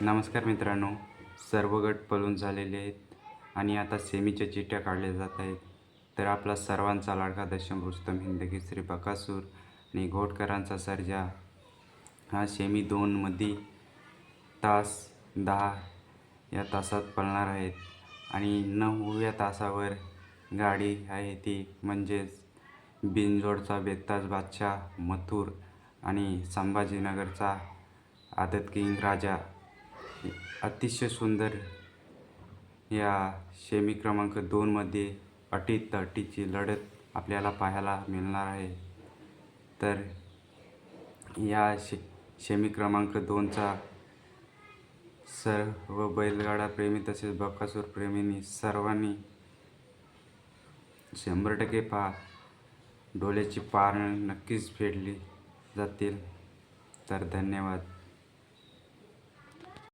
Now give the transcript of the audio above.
नमस्कार मित्रांनो सर्व गट पलून झालेले आहेत आणि आता सेमीच्या चिठ्ठ्या काढल्या जात आहेत. तर आपला सर्वांचा लाडका दशम रुस्तम हिंदगी श्री बकासूर आणि घोटकरांचा सर्जा. हा सेमी दोनमध्ये तास दहा या तासात पळणार आहेत आणि नवव्या तासावर गाडी आहे ती म्हणजेच बिनजोडचा बेताज बादशाह मथुर आणि संभाजीनगरचा आदत किंग राजा. अतिशय सुंदर या सेमी क्रमांक दोनमध्ये अटी तटीची लढत आपल्याला पाहायला मिळणार आहे. तर या शे सेमी क्रमांक दोनचा सर्व बैलगाडा प्रेमी तसेच बकासूर प्रेमींनी सर्वांनी शंभर टक्के पा डोळ्याची पारणं नक्कीच फेडली जातील. तर धन्यवाद.